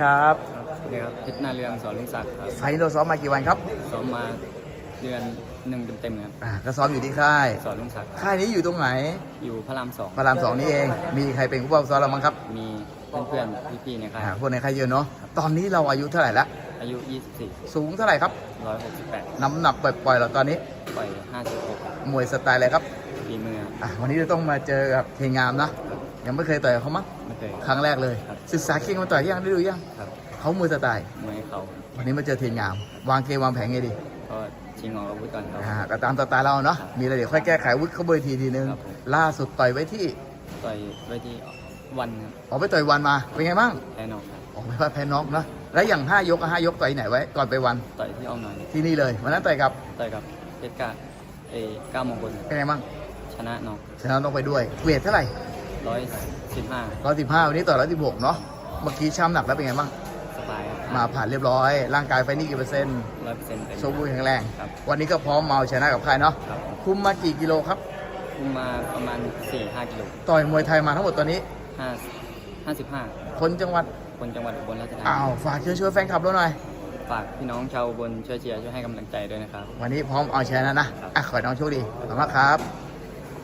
ครับเดี๋ยวครับเพชรนาเรืองสอนลุงศักดิ์ครับไฟล์เราซ้อมมากี่วันครับ ซ้อมมาเดือนหนึ่งเต็มๆครับอ่าก็ซ้อมอยู่ที่ค่าย สอนลุงศักดิ์ค่ายนี้อยู่ตรงไหน อยู่พระรามสองพระรามสองนี่เอง มีใครเป็นผู้ปกครองซ้อมเราบ้างครับมีเพื่อนๆพี่ๆในค่ายอ่าพวกในค่ายเยอะเนาะ ตอนนี้เราอายุเท่าไหร่ละ อายุ 24 สูงเท่าไหร่ครับ 168 น้ำหนักปล่อยๆเราตอนนี้ ปล่อย 56มวยสไตล์อะไรครับ ปีมืออะวันนี้เราต้องมาเจอกับเทงามนะ ยังไม่เคยต่อยกับเขามั้งไม่เคย ครั้งแรกเลย ครับ ศึกษาเก่งมาต่อยยังได้ดูยังครับเขามวยสไตล์มวยเขาวันนี้มาเจอเทงามวางเกมวางแผนไงดีก็ชิงออกอาวุธก่อนครับ อ่าก็ตามสไตล์เราเนาะครับมีอะไรเดี๋ยวค่อยแก้ไขอาวุธเขาเบอร์ทีทีนึงครับผม ล่าสุดต่อยไว้ที่ต่อยไว้ที่วันครับออกไปต่อยวันมาเป็นไงบ้างแพ้นอกครับออกไปว่าแพ้น็อกนะแล้วอย่างห้ายกอะห้ายกต่อยไหนไว้ก่อนไปวันต่อยที่อ้อมหน่อยที่นี่เลยวันนั้นต่อยกับต่อยกับเพชรกาเอเก้ามงคลเป็นไงบ้างชนะนอกชนะต้องไปด้วยเวทเท่าไหร่ ร้อยสิบห้าร้อยสิบห้าวันนี้ต่อร้อยสิบหกเนาะเมื่อกี้ช้ำหนักแล้วเป็นไงบ้างสบายครับมาผ่านเรียบร้อย ร่างกายไฟนี่กี่เปอร์เซ็นต์ร้อยเปอร์เซ็นต์เต็มสมบูรณ์แข็งแรง ครับวันนี้ก็พร้อมมาเอาชนะกับใครเนาะครับคุมมากี่กิโลครับ คุมมาประมาณสี่ห้ากิโลต่อยมวยไทยมาทั้งหมดตอนนี้ ห้าห้าสิบห้าคนจังหวัดคนจังหวัดอุบลราชธาอ้านีวฝากเชิญชวนแฟนคลับเราหน่อย ฝากพี่น้องชาวอุบนช่วยเชียร์ช่วยให้กำลังใจด้วยนะครับ วันนี้พร้อมเอาชนะนะอะขอให้น้องโชคดีขอบคุณมากครับ